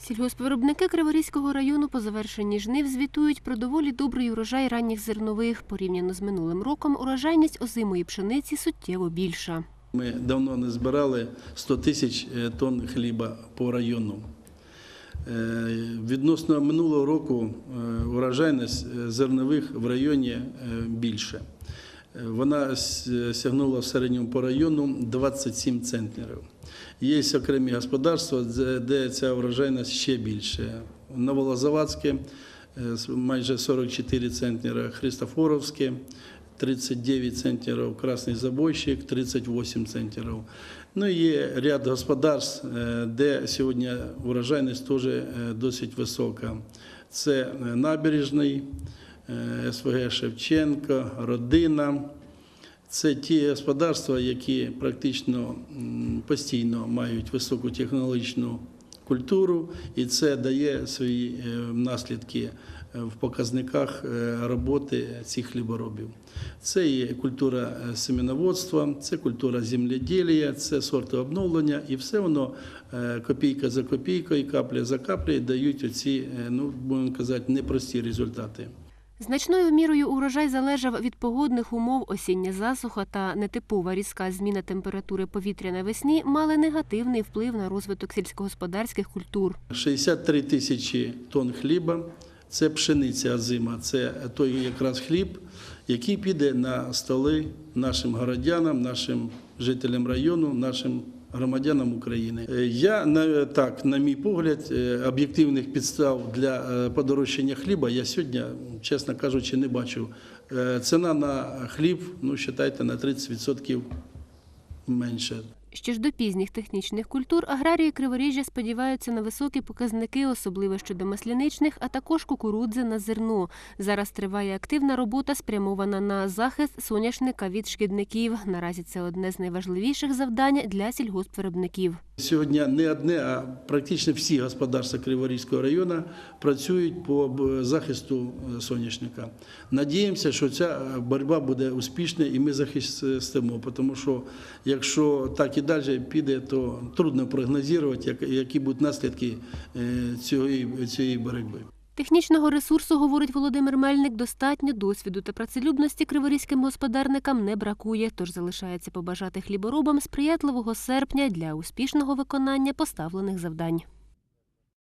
Сільгоспвиробники Криворізького району по завершенні жнив звітують про доволі добрий урожай ранніх зернових. Порівняно з минулим роком урожайність озимої пшениці суттєво більша. Ми давно не збирали 100 тисяч е, тонн хліба по району. Е, Відносно минулого року е, урожайність зернових в районі більше. Вона сягнула в середньому по району 27 центнерів. Є окремі господарства, де- ця урожайність ще більше. Новолозавадське е, майже 44 центнера, Христофоровське 39 центнерів, Красний Забойщик 38 центнерів. Ну і є ряд господарств, е, де сьогодні урожайність теж е, досить висока. Це набережний, СВГ Шевченко, Родина. Це ті господарства, які практично постійно мають високу технологічну культуру, і це дає свої е, наслідки е, в показниках е, роботи цих хліборобів. Це є культура е, семеноводства, це культура земледілля, це сорти обновлення, і все воно е, копійка за копійкою, капля за каплею дають оці, е, ну будемо казати, непрості результати. Значною мірою урожай залежав від погодних умов осіння засуха та нетипова різка зміна температури повітря навесні мали негативний вплив на розвиток сільськогосподарських культур. 63 тисячі тонн хліба це пшениця озима, це той якраз хліб, який піде на столи нашим городянам, нашим жителям району, нашим громадянам України. Е, Я так, на мій погляд, е, об'єктивних підстав для е, подорожчання хліба я сьогодні, чесно кажучи, не бачу. Ціна на хліб, ну вважайте, на 30% менше. Ще ж до пізніх технічних культур аграрії Криворіжжя сподіваються на високі показники, особливо щодо масляничних, а також кукурудзи на зерно. Зараз триває активна робота, спрямована на захист соняшника від шкідників. Наразі це одне з найважливіших завдань для сільгоспвиробників. Сьогодні не одне, а практично всі господарства Криворізького району працюють по захисту е, соняшника. Надіємося, що ця е, боротьба буде успішною і ми захистимо, тому що якщо так і далі піде, то трудно прогнозувати, які будуть наслідки е, цієї боротьби. Технічного ресурсу, говорить Володимир Мельник, достатньо досвіду та працелюбності криворізьким господарникам не бракує, тож залишається побажати хліборобам сприятливого серпня для успішного виконання поставлених завдань.